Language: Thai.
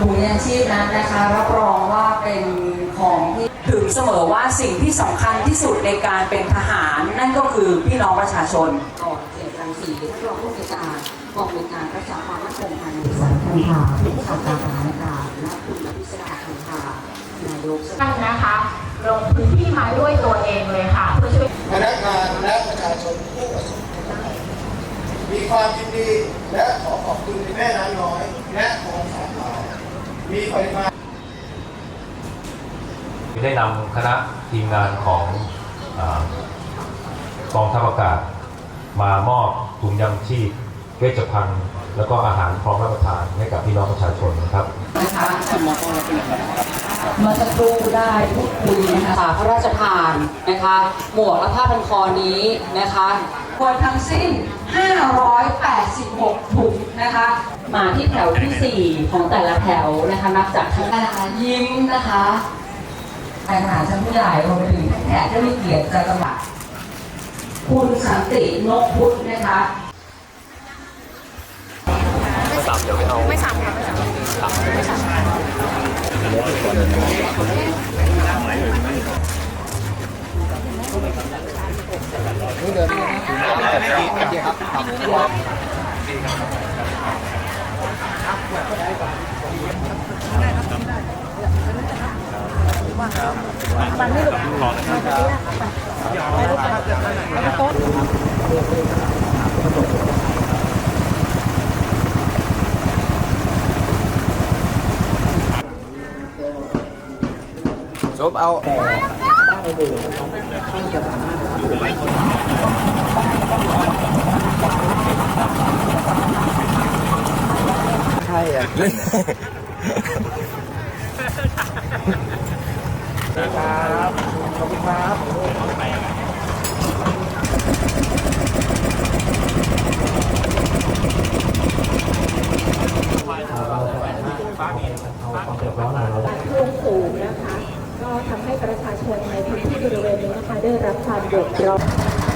ถุงยางชีพนั้นนะคะรับรองว่าเป็นของที่ถึงเสมอว่าสิ่งที่สำคัญที่สุดในการเป็นทหาร นั่นก็คือพี่น้องประชาชนก่อนเกียรติรังสีท่านรองผู้จัดการกองบริการรักษาความมั่นคงภายในบริษัทคันธาผู้บัญชาการทหารอากาศและคุณอภิษฎาคันธานายกสภาท่านนะคะลงพื้นที่มาด้วยตัวเองเลยค่ะเพื่อช่วยพนักงานและประชาชนผู้ประสบภัยมีความยินดีและขอขอบคุณแม่น้ำน้อยและคลองสาขา มีปริมาณได้นำคณะทีมงานของกองทัพอากาศ มามอบถุงยังชีพเวชภัณฑ์ แล้วก็อาหารพร้อมรับประทานให้กับพี่น้องประชาชนนะครับมื่อสักครู่ได้พูดคุยนะคะพระราชทานนะคะ หมวกและผ้าพันคอนี้นะคะ รวมทั้งสิ้น 586 ถุงนะคะ มาที่แถวทีสี่4 ของแต่ละแถวนะคะ นับจากทางหน้ายิ้มนะคะนายทหารชั้นผู้ใหญ่รวมไปถึงแขกที่มีเกียรติจะกำลังคุณสันตินกพุทธนะคะ จบเอา ใ ครับขอบคุณครับท่วมสูงนะคะ ก็ทำให้ประชาชนในพื้นที่บริเวณนี้นะคะได้รับความเดือดร้อน